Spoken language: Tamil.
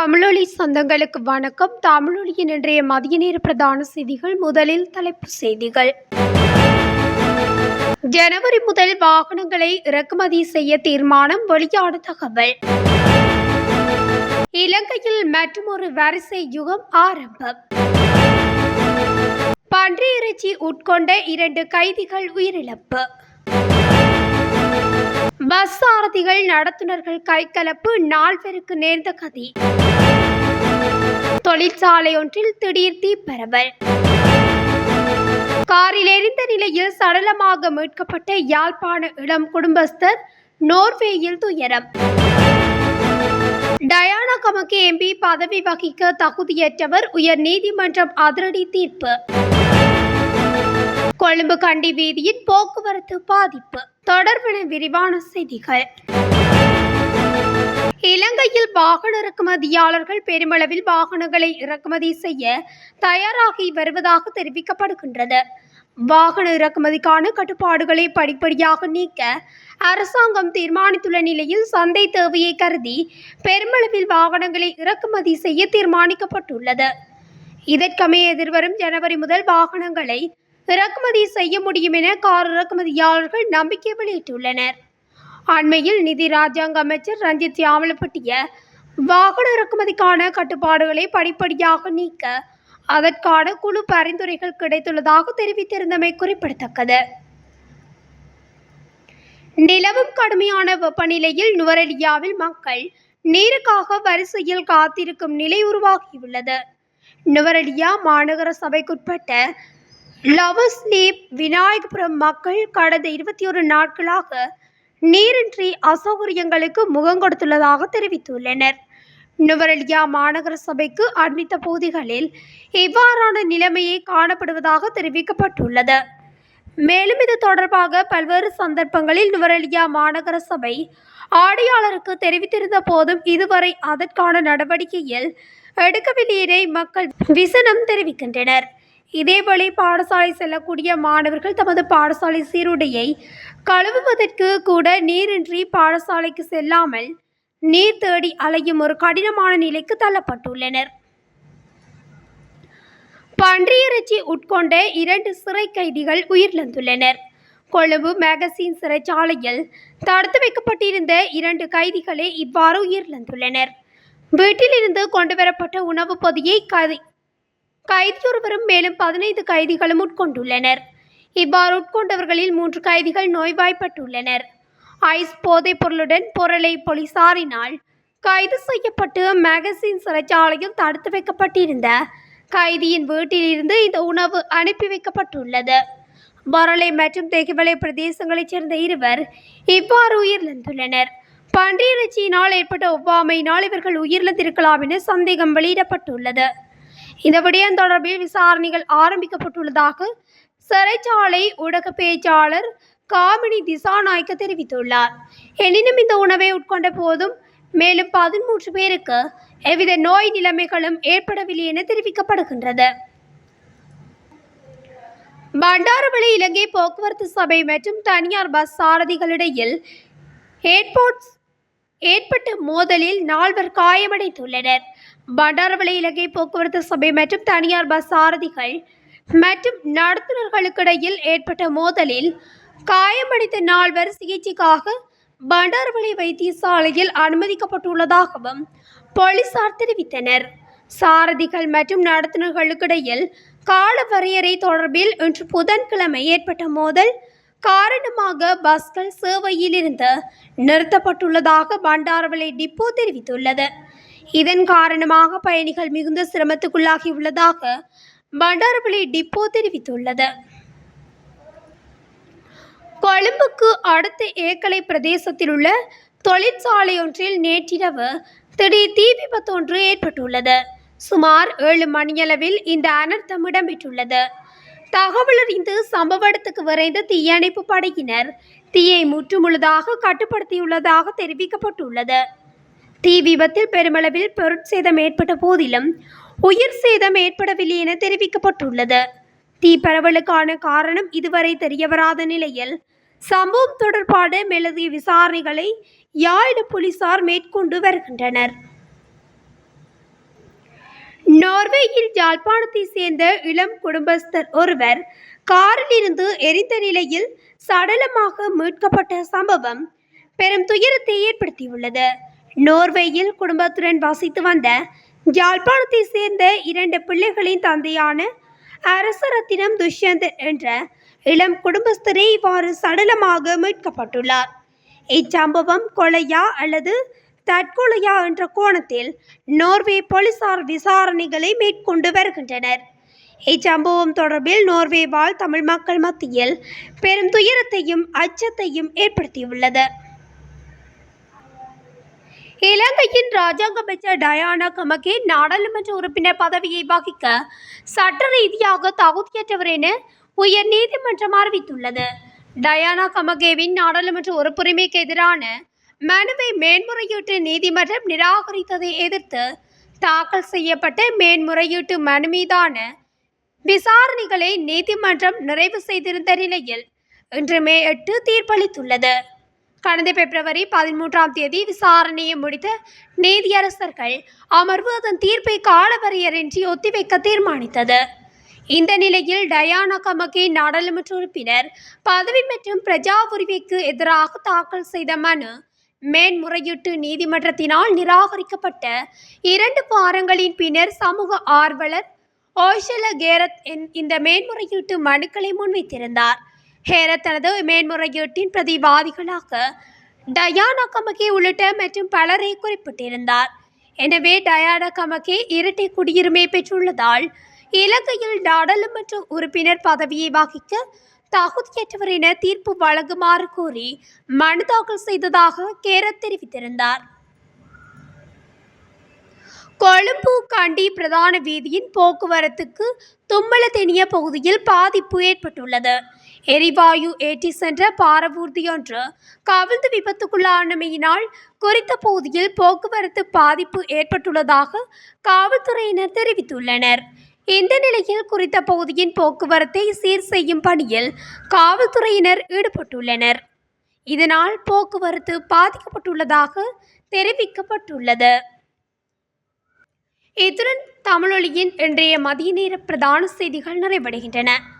தமிழொலி சொந்தங்களுக்கு வணக்கம். தமிழொலியின் இன்றைய மதிய நேர பிரதான செய்திகள் முதலில் தலைப்புச் செய்திகள். ஜனவரி முதல் வாகனங்களை இறக்குமதி செய்ய தீர்மானம் வெளியான தகவல். இலங்கையில் மற்றொரு வரிசை யுகம் ஆரம்பம். பன்றி இறைச்சி உட்கொண்ட இரண்டு கைதிகள் உயிரிழப்பு. பஸ் சாரதிகள் நடத்துனர்கள் கைகலப்பு நால்வருக்கு நேர்ந்த கதி. தொழிற்சாலை ஒன்றில் திடீர் தீ பரவல். காரில் எரிந்த நிலையில் சடலமாக மீட்கப்பட்ட யாழ்ப்பாண இளம் குடும்பஸ்தர் நோர்வேயில் துயரம். டயானா கமக்கு எம்பி பதவி வகிக்க தகுதியற்றவர் உயர் நீதிமன்றம் அதிரடி தீர்ப்பு. கொழும்பு கண்டி வீதியின் போக்குவரத்து பாதிப்பு. தொடர்பான விரிவான செய்திகள். இலங்கையில் வாகன இறக்குமதியாளர்கள் பெருமளவில் வாகனங்களை இறக்குமதி செய்ய தயாராகி வருவதாக தெரிவிக்கப்படுகின்றது. வாகன இறக்குமதிக்கான கட்டுப்பாடுகளை படிப்படியாக நீக்க அரசாங்கம் தீர்மானித்துள்ள நிலையில் சந்தை தேவையை கருதி பெருமளவில் வாகனங்களை இறக்குமதி செய்ய தீர்மானிக்கப்பட்டுள்ளது. இதற்கமைய எதிர்வரும் ஜனவரி முதல் வாகனங்களை இறக்குமதி செய்ய முடியும் என கார் இறக்குமதியாளர்கள் நம்பிக்கை வெளியிட்டுள்ளனர். அண்மையில் நிதி ராஜாங்க அமைச்சர் ரஞ்சித் சியாமலப்பட்டிய வாகன இறக்குமதிக்கான கட்டுப்பாடுகளை படிப்படியாக நீக்க அதற்கான குழு பரிந்துரைகள் கிடைத்துள்ளதாக தெரிவித்திருந்தமை குறிப்பிடத்தக்கது. நிலவும் கடுமையான வெப்பநிலையில் நுவரெலியாவில் மக்கள் நீருக்காக வரிசையில் காத்திருக்கும் நிலை உருவாகியுள்ளது. நுவரெலியா மாநகர சபைக்குட்பட்ட லவஸ்லீப் விநாயகபுரம் மக்கள் கடந்த இருபத்தி ஒரு நாட்களாக நீரின்றி அசௌகரியங்களுக்கு முகம் கொடுத்துள்ளதாக தெரிவித்துள்ளனர். நுவரெலியா மாநகர சபைக்கு அண்மித்த பகுதிகளில் இவ்வாறான நிலைமையே காணப்படுவதாக தெரிவிக்கப்பட்டுள்ளது. மேலும் இது தொடர்பாக பல்வேறு சந்தர்ப்பங்களில் நுவரெலியா மாநகர சபை ஆடையாளருக்கு தெரிவித்திருந்த போதும் இதுவரை அதற்கான நடவடிக்கையில் எடுக்கவில்லை மக்கள் விசனம் தெரிவிக்கின்றனர். இதேவேளை பாடசாலை செல்லக்கூடிய மாணவர்கள் தமது பாடசாலை சீருடையை கழுவுவதற்கு கூட நீரின்றி பாடசாலைக்கு செல்லாமல் நீர் தேடி அலையும் ஒரு கடினமான நிலைக்கு தள்ளப்பட்டுள்ளனர். பன்றியிறைச்சி உட்கொண்ட இரண்டு சிறை கைதிகள் உயிரிழந்துள்ளனர். கொழும்பு மேகசின் சிறைச்சாலையில் தடுத்து வைக்கப்பட்டிருந்த இரண்டு கைதிகளே இவ்வாறு உயிரிழந்துள்ளனர். வீட்டிலிருந்து கொண்டுவரப்பட்ட உணவுப் பொதியை கதி கைதியொருவரும் மேலும் பதினைந்து கைதிகளும் உட்கொண்டுள்ளனர். இவ்வாறு உட்கொண்டவர்களில் மூன்று கைதிகள் நோய்வாய்ப்பட்டுள்ளனர். ஐஸ் போதைப் பொருளுடன் பொருளை போலீசாரினால் கைது செய்யப்பட்டு மேகசின் சிறைச்சாலையில் தடுத்து வைக்கப்பட்டிருந்த கைதியின் வீட்டிலிருந்து இந்த உணவு அனுப்பி வைக்கப்பட்டுள்ளது. பரளை மற்றும் தெகிவலை பிரதேசங்களைச் சேர்ந்த இருவர் இவ்வாறு உயிரிழந்துள்ளனர். பன்றியிறைச்சியினால் ஏற்பட்ட ஒவ்வாமையினால் இவர்கள் உயிரிழந்திருக்கலாம் என சந்தேகம் வெளியிடப்பட்டுள்ளது. இந்த விடயம் தொடர்பில் விசாரணைகள் ஆரம்பிக்கப்பட்டுள்ளதாக சிறைச்சாலை ஊடக பேச்சாளர் காமினி திசாநாயக்க தெரிவித்துள்ளார். எனினும் இந்த உணவை உட்கொண்ட போதும் மேலும் பதிமூன்று பேருக்கு எவ்வித நோய் நிலைமைகளும் ஏற்படவில்லை என தெரிவிக்கப்படுகின்றது. பண்டாரவளை இலங்கை போக்குவரத்து சபை மற்றும் தனியார் பஸ் சாரதிகளிடையில் ஏர்போர்ட்ஸ் ஏற்பட்ட மோதலில் நால்வர் காயமடைந்துள்ளனர். பண்டாரவளை இலங்கை போக்குவரத்து சபை மற்றும் தனியார் பஸ் சாரதிகள் மற்றும் நடத்துனர்களுக்கிடையில் ஏற்பட்ட மோதலில் காயமடைந்த நால்வர் சிகிச்சைக்காக பண்டாரவளை வைத்தியசாலையில் அனுமதிக்கப்பட்டுள்ளதாகவும் போலீசார் தெரிவித்தனர். சாரதிகள் மற்றும் நடத்துனர்களுக்கிடையில் கால வரையறை தொடர்பில் இன்று புதன்கிழமை ஏற்பட்ட மோதல் காரணமாக பஸ்கள் சேவையிலிருந்து நிறுத்தப்பட்டுள்ளதாக பண்டாரவளை டிப்போ தெரிவித்துள்ளது. இதன் காரணமாக பயணிகள் மிகுந்த சிரமத்துக்குள்ளாகியுள்ளதாக பண்டாரவளை டிப்போ தெரிவித்துள்ளது. கொழும்புக்கு அடுத்த ஏக்கலை பிரதேசத்தில் உள்ள தொழிற்சாலையொன்றில் நேற்றிரவு திடீர் தீ விபத்து ஒன்று ஏற்பட்டுள்ளது. சுமார் ஏழு மணியளவில் இந்த அனர்த்தம் இடம்பெற்றுள்ளது. தகவல் அறிந்து சம்பவ இடத்துக்கு விரைந்த தீயணைப்பு படையினர் தீயை முற்றுமுழுதாக கட்டுப்படுத்தியுள்ளதாக தெரிவிக்கப்பட்டுள்ளது. தீ விபத்தில் பெருமளவில் பொருட்சேதம் ஏற்பட்ட போதிலும் உயிர் சேதம் ஏற்படவில்லை என தெரிவிக்கப்பட்டுள்ளது. தீ பரவலுக்கான காரணம் இதுவரை தெரியவராத நிலையில் சம்பவம் தொடர்பான மேலதிக விசாரணைகளை யாழிட போலீசார் மேற்கொண்டு வருகின்றனர். நோர்வேயில் யாழ்ப்பாணத்தை சேர்ந்த இளம் குடும்பஸ்தர் ஒருவர் காரில் இருந்து எரிந்த நிலையில் சடலமாக மீட்கப்பட்ட சம்பவம் பெரும் துயரத்தை ஏற்படுத்தியுள்ளது. நோர்வேயில் குடும்பத்துடன் வசித்து வந்த யாழ்ப்பாணத்தை சேர்ந்த இரண்டு பிள்ளைகளின் தந்தையான அரசரத்தினம் துஷ்யந்த் என்ற இளம் குடும்பஸ்தரே இவ்வாறு சடலமாக மீட்கப்பட்டுள்ளார். இச்சம்பவம் கொலையா அல்லது தற்கொலையா என்ற கோணத்தில் நோர்வே போலீசார் விசாரணைகளை மேற்கொண்டு வருகின்றனர். இச்சம்பவம் தொடர்பில் நோர்வே வாழ் தமிழ் மக்கள் மத்தியில் பெரும் துயரத்தையும் அச்சத்தையும் ஏற்படுத்தியுள்ளது. இலங்கையின் ராஜாங்க அமைச்சர் டயானா கமகே நாடாளுமன்ற உறுப்பினர் பதவியை வகிக்க சட்ட ரீதியாக தகுதியற்றவர் என உயர் நீதிமன்றம் அறிவித்துள்ளது. டயானா கமகேவின் நாடாளுமன்ற உறுப்புரிமைக்கு எதிரான மனுவை மேன்முறையீட்டு நீதிமன்றம் நிராகரித்ததை எதிர்த்து தாக்கல் செய்யப்பட்ட மேன்முறையீட்டு மனு மீதான விசாரணைகளை நீதிமன்றம் நிறைவு செய்திருந்த நிலையில் இன்று மே எட்டு தீர்ப்பளித்துள்ளது. கடந்த பிப்ரவரி பதிமூன்றாம் தேதி விசாரணையை முடித்த நீதியரசர்கள் அமர்வு அதன் தீர்ப்பை காலவரையறையின்றி ஒத்திவைக்க தீர்மானித்தது. இந்த நிலையில் டயானா கமகே நாடாளுமன்ற உறுப்பினர் பதவி மற்றும் பிரஜா உரிமைக்கு எதிராக தாக்கல் செய்த மனு மேன்முறையீட்டு நீதிமன்றத்தினால் நிராகரிக்கப்பட்ட இரண்டு வாரங்களின் பின்னர் சமூக ஆர்வலர் ஓஷல கேரத் என்- இந்த மேன்முறையீட்டு மனுக்களை முன்வைத்திருந்தார். ஹேர தனது மேன்முறையீட்டின் பிரதிவாதிகளாக டயானா கமகே உள்ளிட்ட மற்றும் பலரை குறிப்பிட்டிருந்தார். எனவே டயானா கமகே இரட்டை குடியுரிமை பெற்றுள்ளதால் இலங்கையில் நாடாளுமன்ற உறுப்பினர் பதவியை வகிக்க தகுதியற்றவர் என தீர்ப்பு வழங்குமாறு கூறி மனு தாக்கல் செய்ததாக கேரத் தெரிவித்திருந்தார். கொழும்பு கண்டி பிரதான வீதியின் போக்குவரத்துக்கு தும்மலத்தெனிய பகுதியில் பாதிப்பு ஏற்பட்டுள்ளது. எரிவாயு ஏற்றி சென்ற பாரவூர்தியொன்று கவிழ்ந்து விபத்துக்குள்ளானமையினால் குறித்த பகுதியில் போக்குவரத்து பாதிப்பு ஏற்பட்டுள்ளதாக காவல்துறையினர் தெரிவித்துள்ளனர். இந்த நிலையில் குறித்த பகுதியின் போக்குவரத்தை சீர் செய்யும் பணியில் காவல்துறையினர் ஈடுபட்டுள்ளனர். இதனால் போக்குவரத்து பாதிக்கப்பட்டுள்ளதாக தெரிவிக்கப்பட்டுள்ளது. இத்துடன் தமிழொலியின் இன்றைய மதிய நேர பிரதான செய்திகள் நிறைவடைகின்றன.